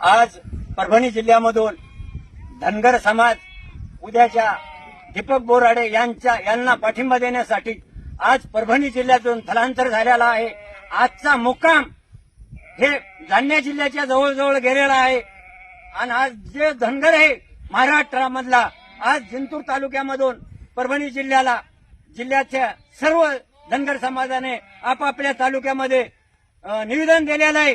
आज परभणी जिल्ह्यामधून धनगर समाज उद्याच्या दीपक बोराडे यांच्या यांना पाठिंबा देण्यासाठी आज परभणी जिल्ह्यातून स्थलांतर झालेला आहे. आजचा मुक्काम हे जालन्या जिल्ह्याच्या जवळजवळ गेलेला आहे. आणि आज जे धनगर आहे महाराष्ट्रामधला आज जिंतूर तालुक्यामधून परभणी जिल्ह्याला जिल्ह्याच्या सर्व धनगर समाजाने आपापल्या तालुक्यामध्ये निवेदन दिलेलं आहे.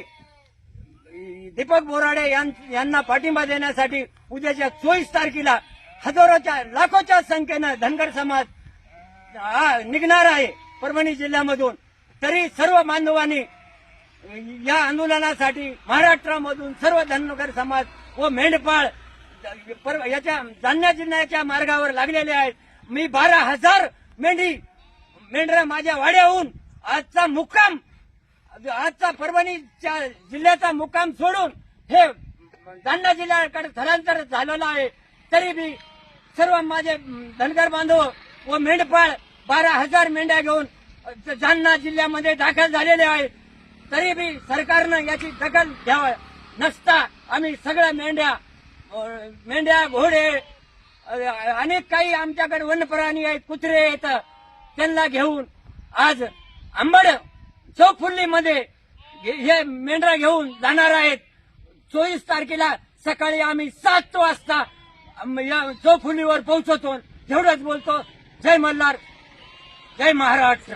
दीपक बोराडे यां- यांना पाठिंबा देण्यासाठी उद्याच्या चोवीस तारखेला हजारोच्या लाखोच्या संख्येनं धनगर समाज निघणार आहे परभणी जिल्ह्यामधून. तरी सर्व बांधवांनी या आंदोलनासाठी महाराष्ट्रामधून सर्व धनगर समाज व मेंढपाळ पर- याच्या जालना जिल्ह्याच्या मार्गावर लागलेले आहेत. मी बारा हजार मेंढी मेंढरा माझ्या वाड्याहून आजचा मुक्काम आजचा परभणीच्या जिल्ह्याचा मुक्काम सोडून हे जालना जिल्ह्याकडे स्थलांतर झालेलं आहे. तरीबी सर्व माझे धनगर बांधव व मेंढपाळ बारा हजार मेंढ्या घेऊन जालना जिल्ह्यामध्ये दाखल झालेले आहेत तरी बी सरकारनं याची दखल घ्यावं. नसता आम्ही सगळ्या मेंढ्या मेंढ्या घोडे अनेक काही आमच्याकडे वनप्राणी आहेत कुत्रे आहेत त्यांना घेऊन आज आंबड चौफुल्लीमध्ये हे- हे मेंढरा घेऊन जाणार आहेत. चोवीस तारखेला सकाळी आम्ही सात वाजता या चौफुल्लीवर पोहोचवतो एवढंच बोलतो. जय मल्हार. जय महाराष्ट्र.